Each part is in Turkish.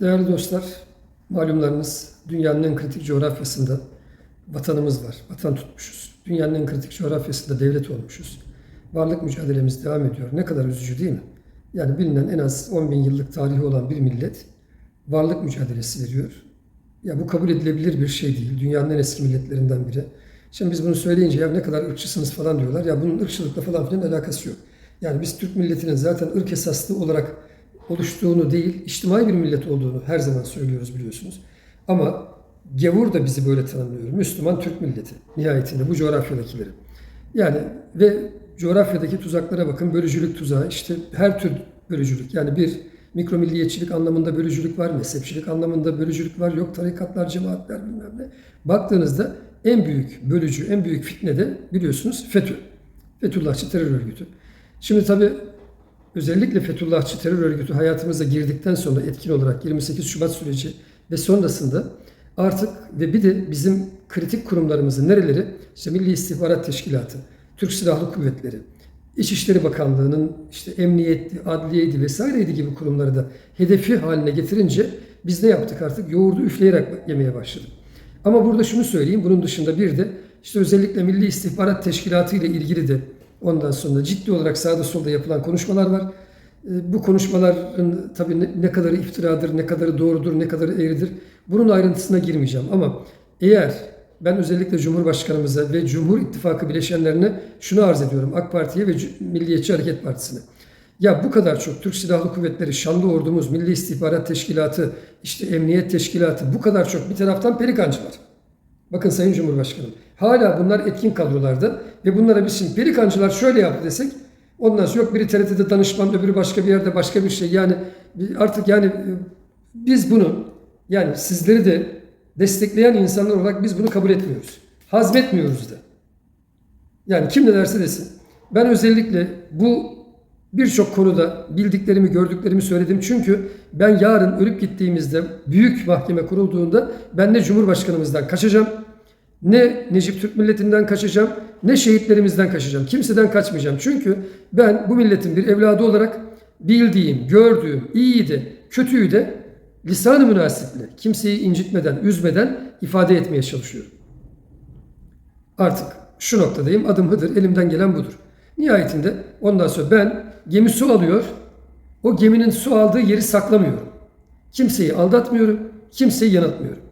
Değerli dostlar, malumlarınız dünyanın en kritik coğrafyasında vatanımız var. Vatan tutmuşuz. Dünyanın en kritik coğrafyasında devlet olmuşuz. Varlık mücadelemiz devam ediyor. Ne kadar üzücü değil mi? Yani bilinen en az 10 bin yıllık tarihi olan bir millet varlık mücadelesi veriyor. Ya bu kabul edilebilir bir şey değil. Dünyanın en eski milletlerinden biri. Şimdi biz bunu söyleyince ya ne kadar ırkçısınız falan diyorlar. Ya bunun ırkçılıkla falan filan alakası yok. Yani biz Türk milletinin zaten ırk esaslı olarak oluştuğunu değil, içtimai bir millet olduğunu her zaman söylüyoruz biliyorsunuz. Ama gavur da bizi böyle tanımlıyor. Müslüman Türk milleti nihayetinde bu coğrafyadakileri. Yani ve coğrafyadaki tuzaklara bakın bölücülük tuzağı işte her tür bölücülük yani bir mikro milliyetçilik anlamında bölücülük var, mezhepçilik anlamında bölücülük var, yok tarikatlar, cemaatler bilmem ne. Baktığınızda en büyük bölücü, en büyük fitne de biliyorsunuz FETÖ. Fethullahçı terör örgütü. Şimdi tabii özellikle Fethullahçı terör örgütü hayatımıza girdikten sonra etkin olarak 28 Şubat süreci ve sonrasında artık ve bir de bizim kritik kurumlarımızın nereleri? İşte Milli İstihbarat Teşkilatı, Türk Silahlı Kuvvetleri, İçişleri Bakanlığı'nın işte emniyetli, adliyeydi vesaireydi gibi kurumları da hedefi haline getirince biz ne yaptık artık? Yoğurdu üfleyerek yemeye başladık. Ama burada şunu söyleyeyim, bunun dışında bir de işte özellikle Milli İstihbarat Teşkilatı ile ilgili de ondan sonra ciddi olarak sağda solda yapılan konuşmalar var. E, Bu konuşmaların tabii ne- kadarı iftiradır, ne kadarı doğrudur, ne kadarı eğridir bunun ayrıntısına girmeyeceğim. Ama eğer ben özellikle Cumhurbaşkanımıza ve Cumhur İttifakı bileşenlerine şunu arz ediyorum. AK Parti'ye ve Milliyetçi Hareket Partisi'ne. Ya bu kadar çok Türk Silahlı Kuvvetleri, Şanlı Ordumuz, Milli İstihbarat Teşkilatı, işte Emniyet Teşkilatı bu kadar çok bir taraftan perikancı var. Bakın Sayın Cumhurbaşkanım hala bunlar etkin kadrolarda ve bunlara biz şimdi perikancılar şöyle yaptı desek ondan sonra yok biri TRT'de danışman öbürü başka bir yerde başka bir şey yani artık yani e, biz bunu yani sizleri de destekleyen insanlar olarak biz bunu kabul etmiyoruz. Hazmetmiyoruz da. Yani kim ne derse desin. Ben özellikle bu birçok konuda bildiklerimi, gördüklerimi söyledim. Çünkü ben yarın ölüp gittiğimizde büyük mahkeme kurulduğunda ben ne Cumhurbaşkanımızdan kaçacağım, ne Necip Türk milletinden kaçacağım, ne şehitlerimizden kaçacağım. Kimseden kaçmayacağım. Çünkü ben bu milletin bir evladı olarak bildiğim, gördüğüm, iyiyi de, kötüyü de lisan-ı münasiple, kimseyi incitmeden, üzmeden ifade etmeye çalışıyorum. Artık şu noktadayım. Adım Hıdır. Elimden gelen budur. Nihayetinde ondan sonra ben gemi su alıyor. O geminin su aldığı yeri saklamıyorum. Kimseyi aldatmıyorum. Kimseyi yanıltmıyorum.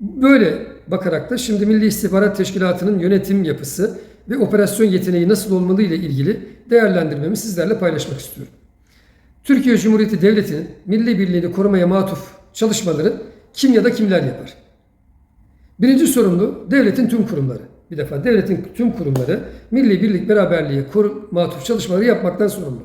Böyle bakarak da şimdi Milli İstihbarat Teşkilatı'nın yönetim yapısı ve operasyon yeteneği nasıl olmalı ile ilgili değerlendirmemi sizlerle paylaşmak istiyorum. Türkiye Cumhuriyeti Devleti'nin milli birliğini korumaya matuf çalışmaları kim ya da kimler yapar? Birinci sorumlu devletin tüm kurumları. Bir defa devletin tüm kurumları milli birlik beraberliğe koru, matuf çalışmaları yapmaktan sorumlu.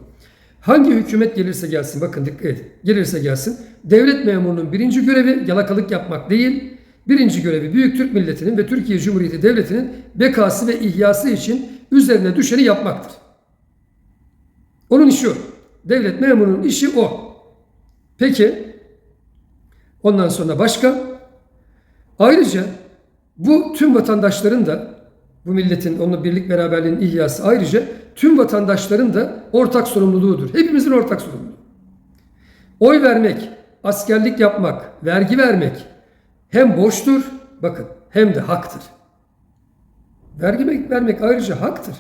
Hangi hükümet gelirse gelsin, bakın dikkat edin, gelirse gelsin, devlet memurunun birinci görevi yalakalık yapmak değil, birinci görevi Büyük Türk milletinin ve Türkiye Cumhuriyeti Devleti'nin bekası ve ihyası için üzerine düşeni yapmaktır. Onun işi o. Devlet memurunun işi o. Peki, ondan sonra başka? Ayrıca bu tüm vatandaşların da bu milletin onunla birlik beraberliğin ihyası ayrıca tüm vatandaşların da ortak sorumluluğudur. Hepimizin ortak sorumluluğu. Oy vermek, askerlik yapmak, vergi vermek hem borçtur, bakın hem de haktır. Vergi vermek ayrıca haktır.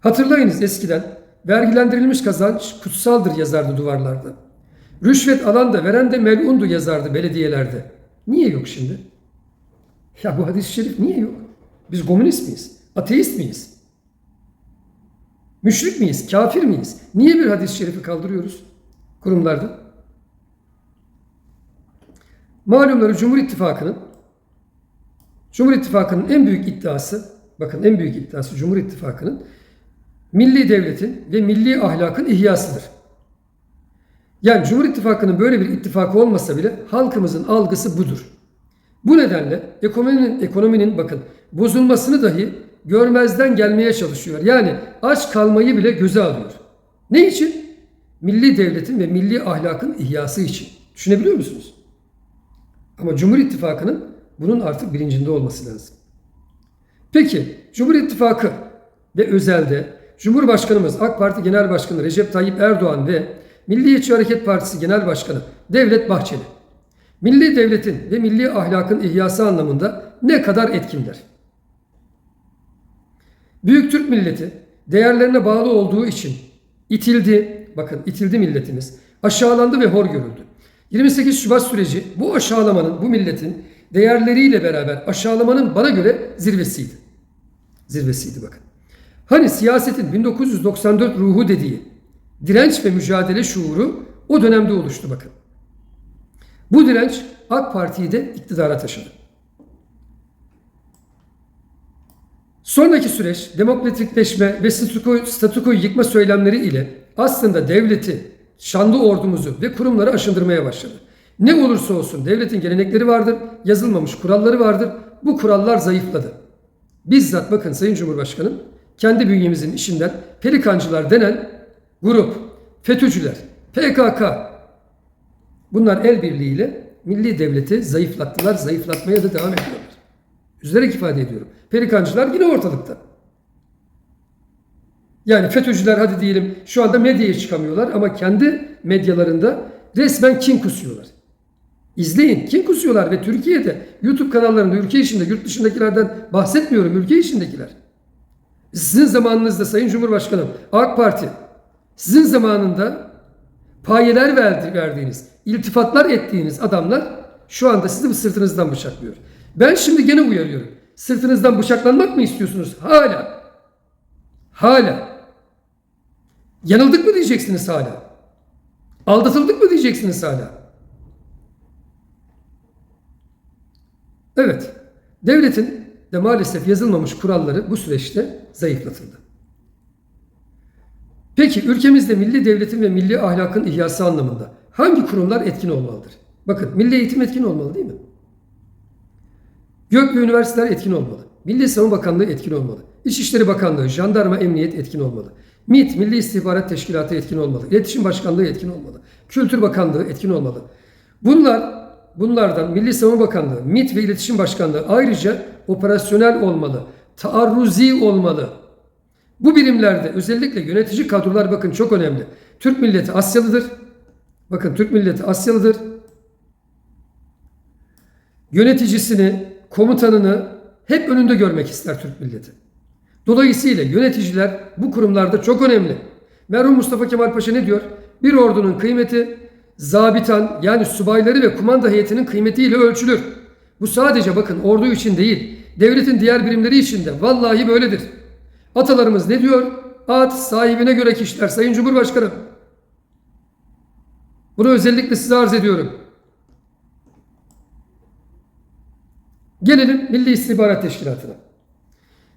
Hatırlayınız eskiden vergilendirilmiş kazanç kutsaldır yazardı duvarlarda. Rüşvet alan da veren de melundu yazardı belediyelerde. Niye yok şimdi? Ya bu hadis-i şerif niye yok? Biz komünist miyiz? Ateist miyiz? Müşrik miyiz? Kafir miyiz? Niye bir hadis-i şerifi kaldırıyoruz kurumlarda? Malumları Cumhur İttifakı'nın Cumhur İttifakı'nın en büyük iddiası, bakın en büyük iddiası Cumhur İttifakı'nın milli devletin ve milli ahlakın ihyasıdır. Yani Cumhur İttifakı'nın böyle bir ittifakı olmasa bile halkımızın algısı budur. Bu nedenle ekonominin, ekonominin bakın bozulmasını dahi görmezden gelmeye çalışıyor. Yani aç kalmayı bile göze alıyor. Ne için? Milli devletin ve milli ahlakın ihyası için. Düşünebiliyor musunuz? Ama Cumhur İttifakı'nın bunun artık bilincinde olması lazım. Peki Cumhur İttifakı ve özelde Cumhurbaşkanımız AK Parti Genel Başkanı Recep Tayyip Erdoğan ve Milliyetçi Hareket Partisi Genel Başkanı Devlet Bahçeli, milli devletin ve milli ahlakın ihyası anlamında ne kadar etkinler? Büyük Türk milleti değerlerine bağlı olduğu için itildi, bakın itildi milletimiz, aşağılandı ve hor görüldü. 28 Şubat süreci bu aşağılamanın, bu milletin değerleriyle beraber aşağılamanın bana göre zirvesiydi. Zirvesiydi bakın. Hani siyasetin 1994 ruhu dediği direnç ve mücadele şuuru o dönemde oluştu bakın. Bu direnç AK Parti'yi de iktidara taşıdı. Sonraki süreç demokratikleşme ve statüko, statükoyu yıkma söylemleri ile aslında devleti, şanlı ordumuzu ve kurumları aşındırmaya başladı. Ne olursa olsun devletin gelenekleri vardır, yazılmamış kuralları vardır. Bu kurallar zayıfladı. Bizzat bakın Sayın Cumhurbaşkanım kendi bünyemizin işinden pelikancılar denen grup, FETÖ'cüler, PKK bunlar el birliğiyle milli devleti zayıflattılar, zayıflatmaya da devam ediyorlar. Üzülerek ifade ediyorum. Pelikancılar yine ortalıkta. Yani FETÖ'cüler hadi diyelim şu anda medyaya çıkamıyorlar ama kendi medyalarında resmen kin kusuyorlar. İzleyin kim kusuyorlar ve Türkiye'de YouTube kanallarında ülke içinde yurt dışındakilerden bahsetmiyorum ülke içindekiler. Sizin zamanınızda Sayın Cumhurbaşkanım AK Parti sizin zamanında payeler verdi, verdiğiniz, iltifatlar ettiğiniz adamlar şu anda sizi sırtınızdan bıçaklıyor. Ben şimdi gene uyarıyorum. Sırtınızdan bıçaklanmak mı istiyorsunuz? Hala. Hala. Yanıldık mı diyeceksiniz hala? Aldatıldık mı diyeceksiniz hala? Evet. Devletin de maalesef yazılmamış kuralları bu süreçte zayıflatıldı. Peki ülkemizde milli devletin ve milli ahlakın ihyası anlamında hangi kurumlar etkin olmalıdır? Bakın milli eğitim etkin olmalı değil mi? Gök ve üniversiteler etkin olmalı. Milli Savunma Bakanlığı etkin olmalı. İçişleri Bakanlığı, Jandarma Emniyet etkin olmalı. MİT, Milli İstihbarat Teşkilatı etkin olmalı. İletişim Başkanlığı etkin olmalı. Kültür Bakanlığı etkin olmalı. Bunlar bunlardan Milli Savunma Bakanlığı, MİT ve İletişim Başkanlığı ayrıca operasyonel olmalı. Taarruzi olmalı. Bu birimlerde özellikle yönetici kadrolar bakın çok önemli. Türk milleti Asyalıdır. Bakın Türk milleti Asyalıdır. Yöneticisini, komutanını hep önünde görmek ister Türk milleti. Dolayısıyla yöneticiler bu kurumlarda çok önemli. Merhum Mustafa Kemal Paşa ne diyor? Bir ordunun kıymeti zabitan yani subayları ve kumanda heyetinin kıymetiyle ölçülür. Bu sadece bakın ordu için değil, devletin diğer birimleri için de vallahi böyledir. Atalarımız ne diyor? At sahibine göre kişiler Sayın Cumhurbaşkanım. Bunu özellikle size arz ediyorum. Gelelim Milli İstihbarat Teşkilatı'na.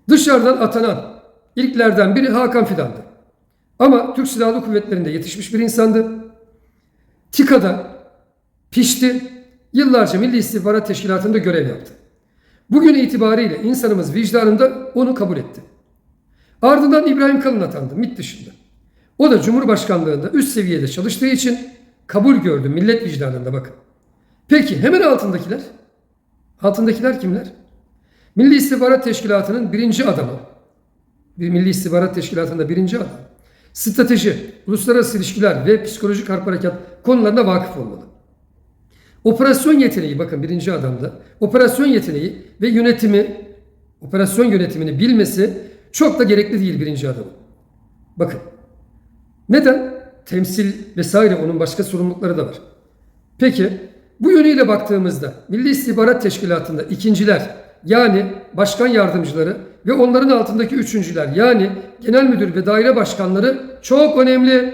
Dışarıdan atanan ilklerden biri Hakan Fidan'dı. Ama Türk Silahlı Kuvvetleri'nde yetişmiş bir insandı. TİKA'da pişti. Yıllarca Milli İstihbarat Teşkilatı'nda görev yaptı. Bugün itibariyle insanımız vicdanında onu kabul etti. Ardından İbrahim Kalın atandı MİT dışında. O da Cumhurbaşkanlığında üst seviyede çalıştığı için kabul gördü millet vicdanında bakın. Peki hemen altındakiler? Altındakiler kimler? Milli İstihbarat Teşkilatı'nın birinci adamı. Bir Milli İstihbarat Teşkilatı'nda birinci adam. Strateji, uluslararası ilişkiler ve psikolojik harp harekat konularına vakıf olmalı. Operasyon yeteneği bakın birinci adamda. Operasyon yeteneği ve yönetimi, operasyon yönetimini bilmesi çok da gerekli değil birinci adamın. Bakın. Neden? Temsil vesaire onun başka sorumlulukları da var. Peki bu yönüyle baktığımızda Milli İstihbarat Teşkilatı'nda ikinciler yani başkan yardımcıları ve onların altındaki üçüncüler yani genel müdür ve daire başkanları çok önemli.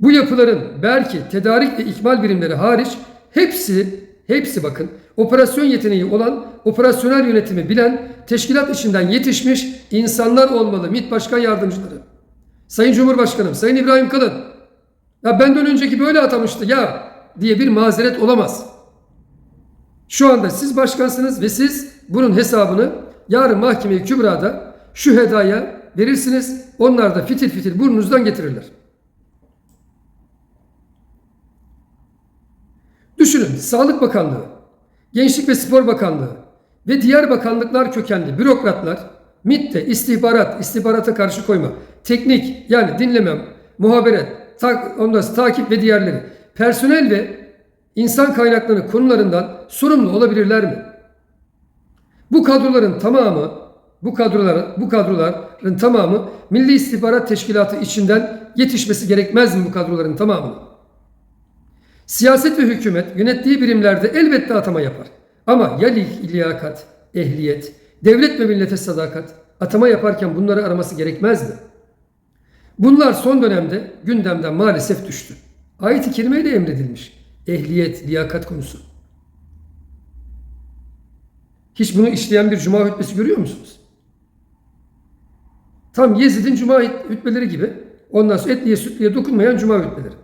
Bu yapıların belki tedarik ve ikmal birimleri hariç hepsi hepsi bakın operasyon yeteneği olan, operasyonel yönetimi bilen, teşkilat içinden yetişmiş insanlar olmalı. MİT Başkan Yardımcıları. Sayın Cumhurbaşkanım, Sayın İbrahim Kalın. Ya benden önceki böyle atamıştı ya diye bir mazeret olamaz. Şu anda siz başkansınız ve siz bunun hesabını yarın mahkeme-i kübrada şu hedaya verirsiniz. Onlar da fitil fitil burnunuzdan getirirler. Düşünün Sağlık Bakanlığı, Gençlik ve Spor Bakanlığı ve diğer bakanlıklar kökenli bürokratlar MİT'te istihbarat, istihbarata karşı koyma, teknik yani dinlemem, muhaberat, tak, ondan sonra takip ve diğerleri personel ve insan kaynakları konularından sorumlu olabilirler mi? Bu kadroların tamamı bu kadrolar bu kadroların tamamı Milli İstihbarat Teşkilatı içinden yetişmesi gerekmez mi bu kadroların tamamı? Siyaset ve hükümet yönettiği birimlerde elbette atama yapar. Ama ya li- liyakat, ehliyet, devlet ve millete sadakat atama yaparken bunları araması gerekmez mi? Bunlar son dönemde gündemden maalesef düştü. Ayet-i kerimeyle emredilmiş. Ehliyet, liyakat konusu. Hiç bunu işleyen bir cuma hutbesi görüyor musunuz? Tam Yezid'in cuma hutbeleri gibi. Ondan sonra etliye sütliye dokunmayan cuma hutbeleri.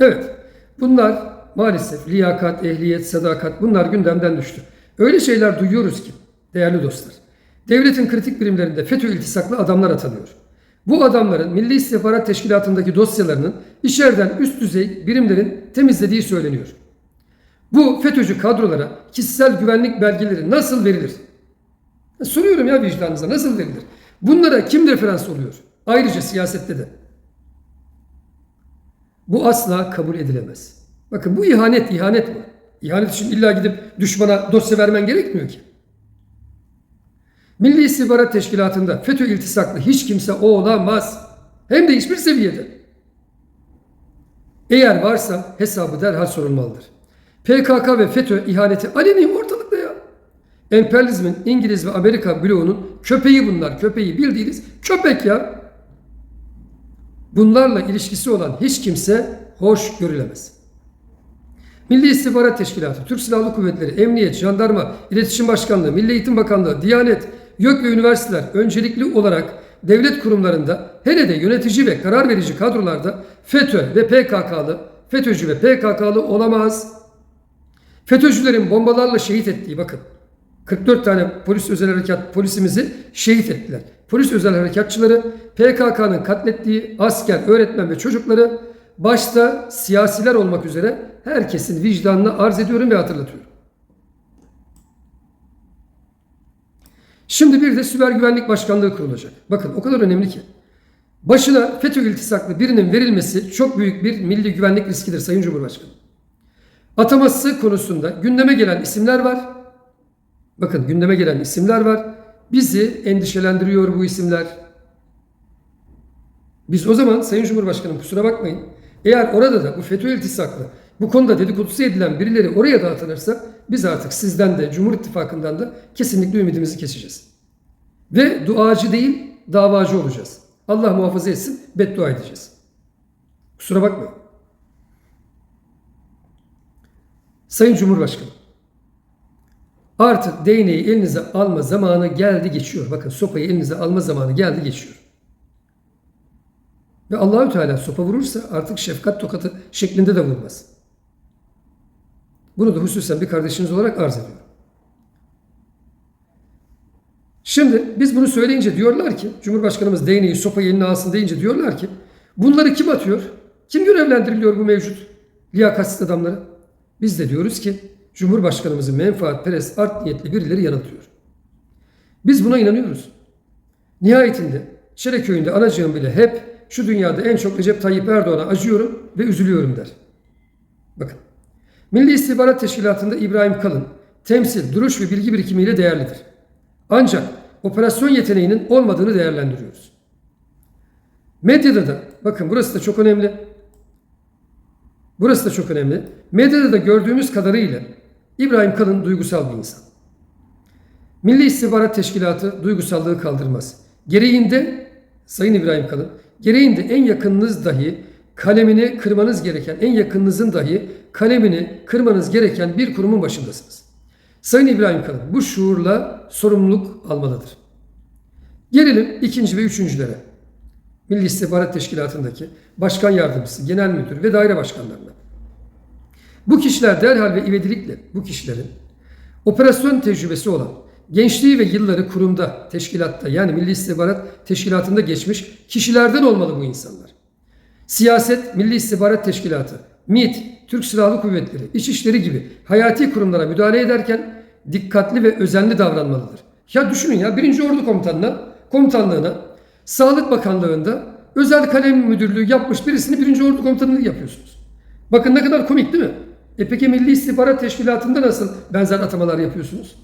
Evet. Bunlar maalesef liyakat, ehliyet, sadakat bunlar gündemden düştü. Öyle şeyler duyuyoruz ki değerli dostlar. Devletin kritik birimlerinde FETÖ iltisaklı adamlar atanıyor. Bu adamların Milli İstihbarat Teşkilatı'ndaki dosyalarının içeriden üst düzey birimlerin temizlediği söyleniyor. Bu FETÖ'cü kadrolara kişisel güvenlik belgeleri nasıl verilir? Soruyorum ya vicdanınıza nasıl verilir? Bunlara kim referans oluyor? Ayrıca siyasette de. Bu asla kabul edilemez. Bakın bu ihanet, ihanet mi? İhanet için illa gidip düşmana dosya vermen gerekmiyor ki. Milli İstihbarat Teşkilatı'nda FETÖ iltisaklı hiç kimse olamaz. Hem de hiçbir seviyede. Eğer varsa hesabı derhal sorulmalıdır. PKK ve FETÖ ihaneti aleni ortalıkta ya. Emperyalizmin İngiliz ve Amerika bloğunun köpeği bunlar. Köpeği bildiğiniz köpek ya. Bunlarla ilişkisi olan hiç kimse hoş görülemez. Milli İstihbarat Teşkilatı, Türk Silahlı Kuvvetleri, Emniyet, Jandarma, İletişim Başkanlığı, Milli Eğitim Bakanlığı, Diyanet, YÖK ve üniversiteler öncelikli olarak devlet kurumlarında hele de yönetici ve karar verici kadrolarda FETÖ ve PKK'lı, FETÖ'cü ve PKK'lı olamaz. FETÖ'cülerin bombalarla şehit ettiği bakın 44 tane polis özel harekat polisimizi şehit ettiler. Polis özel harekatçıları PKK'nın katlettiği asker, öğretmen ve çocukları başta siyasiler olmak üzere herkesin vicdanına arz ediyorum ve hatırlatıyorum. Şimdi bir de Siber Güvenlik Başkanlığı kurulacak. Bakın o kadar önemli ki. Başına FETÖ iltisaklı birinin verilmesi çok büyük bir milli güvenlik riskidir Sayın Cumhurbaşkanı. Ataması konusunda gündeme gelen isimler var. Bakın gündeme gelen isimler var. Bizi endişelendiriyor bu isimler. Biz o zaman Sayın Cumhurbaşkanım kusura bakmayın. Eğer orada da bu FETÖ iltisaklı bu konuda dedikodusu edilen birileri oraya da atanırsa biz artık sizden de Cumhur İttifakı'ndan da kesinlikle ümidimizi keseceğiz. Ve duacı değil davacı olacağız. Allah muhafaza etsin beddua edeceğiz. Kusura bakmayın. Sayın Cumhurbaşkanı artık değneği elinize alma zamanı geldi geçiyor. Bakın sopayı elinize alma zamanı geldi geçiyor. Ve Allahü Teala sopa vurursa artık şefkat tokatı şeklinde de vurmaz. Bunu da hususen bir kardeşiniz olarak arz ediyorum. Şimdi biz bunu söyleyince diyorlar ki Cumhurbaşkanımız değneği sopayı eline alsın deyince diyorlar ki bunları kim atıyor? Kim görevlendiriliyor bu mevcut liyakatsiz adamları? Biz de diyoruz ki Cumhurbaşkanımızın menfaatperest art niyetli birileri yanıltıyor. Biz buna inanıyoruz. Nihayetinde Şereköy'ünde anacığım bile hep şu dünyada en çok Recep Tayyip Erdoğan'a acıyorum ve üzülüyorum der. Bakın. Milli İstihbarat Teşkilatı'nda İbrahim Kalın temsil, duruş ve bilgi birikimiyle değerlidir. Ancak operasyon yeteneğinin olmadığını değerlendiriyoruz. Medyada da, bakın burası da çok önemli. Burası da çok önemli. Medyada da gördüğümüz kadarıyla İbrahim Kalın duygusal bir insan. Milli İstihbarat Teşkilatı duygusallığı kaldırmaz. Gereğinde Sayın İbrahim Kalın, gereğinde en yakınınız dahi kalemini kırmanız gereken, en yakınınızın dahi kalemini kırmanız gereken bir kurumun başındasınız. Sayın İbrahim Kalın bu şuurla sorumluluk almalıdır. Gelelim ikinci ve üçüncülere. Milli İstihbarat Teşkilatı'ndaki başkan yardımcısı, genel müdür ve daire başkanlarına. Bu kişiler derhal ve ivedilikle bu kişilerin operasyon tecrübesi olan, gençliği ve yılları kurumda, teşkilatta yani Milli İstihbarat Teşkilatı'nda geçmiş kişilerden olmalı bu insanlar. Siyaset, Milli İstihbarat Teşkilatı, MİT, Türk Silahlı Kuvvetleri, İçişleri gibi hayati kurumlara müdahale ederken dikkatli ve özenli davranmalıdır. Ya düşünün ya birinci Ordu Komutanına, komutanlığına, Sağlık Bakanlığı'nda özel kalem müdürlüğü yapmış birisini birinci Ordu Komutanlığı yapıyorsunuz. Bakın ne kadar komik değil mi? E peki Milli İstihbarat Teşkilatı'nda nasıl benzer atamalar yapıyorsunuz?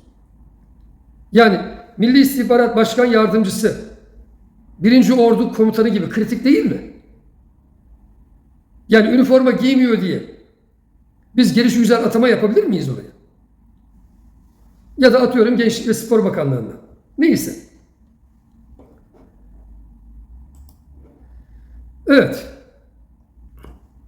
Yani Milli İstihbarat Başkan Yardımcısı birinci Ordu Komutanı gibi kritik değil mi? Yani üniforma giymiyor diye biz geliş güzel atama yapabilir miyiz oraya? Ya da atıyorum Gençlik ve Spor Bakanlığı'na. Neyse. Evet.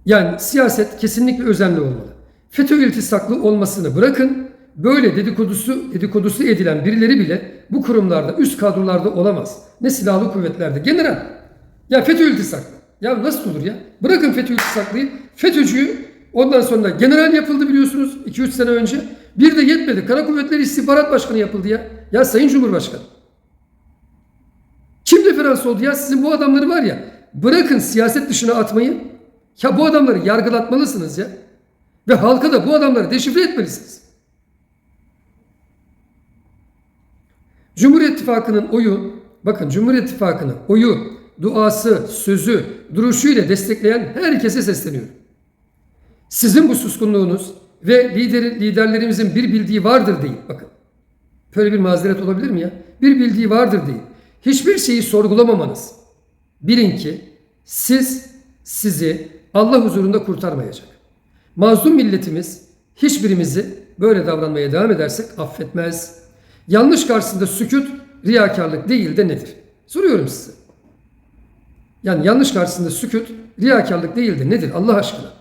Yani siyaset kesinlikle özenli olmalı. FETÖ iltisaklı olmasını bırakın. Böyle dedikodusu dedikodusu edilen birileri bile bu kurumlarda üst kadrolarda olamaz. Ne silahlı kuvvetlerde. General. Ya FETÖ iltisaklı. Ya nasıl olur ya? Bırakın FETÖ iltisaklıyı. FETÖ'cüyü ondan sonra general yapıldı biliyorsunuz 2-3 sene önce. Bir de yetmedi. Kara Kuvvetleri İstihbarat Başkanı yapıldı ya. Ya Sayın Cumhurbaşkanı. Kim referans oldu ya? Sizin bu adamları var ya. Bırakın siyaset dışına atmayı. Ya bu adamları yargılatmalısınız ya. Ve halka da bu adamları deşifre etmelisiniz. Cumhur İttifakı'nın oyu, bakın Cumhur İttifakı'nın oyu, duası, sözü, duruşuyla destekleyen herkese sesleniyorum. Sizin bu suskunluğunuz ve lider, liderlerimizin bir bildiği vardır değil. Bakın. Böyle bir mazeret olabilir mi ya? Bir bildiği vardır değil. Hiçbir şeyi sorgulamamanız. Bilin ki siz sizi Allah huzurunda kurtarmayacak. Mazlum milletimiz hiçbirimizi böyle davranmaya devam edersek affetmez. Yanlış karşısında sükut riyakarlık değil de nedir? Soruyorum size. Yani yanlış karşısında sükut riyakarlık değil de nedir Allah aşkına?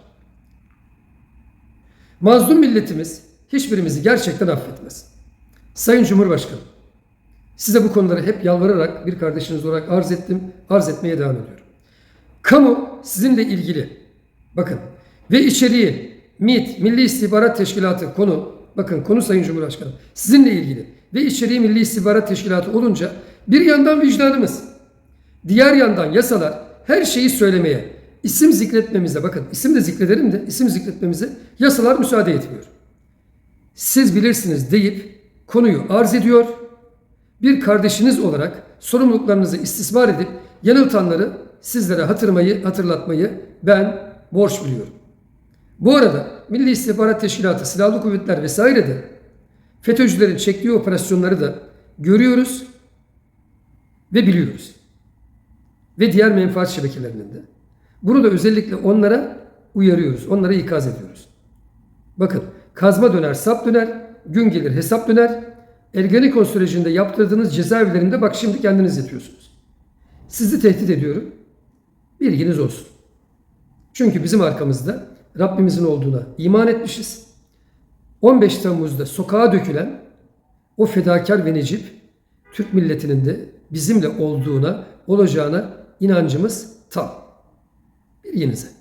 Mazlum milletimiz hiçbirimizi gerçekten affetmez. Sayın Cumhurbaşkanı, size bu konuları hep yalvararak bir kardeşiniz olarak arz ettim, arz etmeye devam ediyorum. Kamu sizinle ilgili, bakın ve içeriği MİT, Milli İstihbarat Teşkilatı konu, bakın konu Sayın Cumhurbaşkanı, sizinle ilgili ve içeriği Milli İstihbarat Teşkilatı olunca bir yandan vicdanımız, diğer yandan yasalar her şeyi söylemeye, isim zikretmemize, bakın isim de zikrederim de isim zikretmemize yasalar müsaade etmiyor. Siz bilirsiniz deyip konuyu arz ediyor, bir kardeşiniz olarak sorumluluklarınızı istismar edip yanıltanları sizlere hatırlamayı, hatırlatmayı ben borç biliyorum. Bu arada Milli İstihbarat Teşkilatı, Silahlı Kuvvetler vesaire de FETÖ'cülerin çektiği operasyonları da görüyoruz ve biliyoruz. Ve diğer menfaat şebekelerinin de. Bunu da özellikle onlara uyarıyoruz, onlara ikaz ediyoruz. Bakın kazma döner, sap döner, gün gelir hesap döner. Ergenekon sürecinde yaptırdığınız cezaevlerinde bak şimdi kendiniz yapıyorsunuz. Sizi tehdit ediyorum. Bilginiz olsun. Çünkü bizim arkamızda Rabbimizin olduğuna iman etmişiz. 15 Temmuz'da sokağa dökülen o fedakar ve necip Türk milletinin de bizimle olduğuna, olacağına inancımız tam. Bilginize.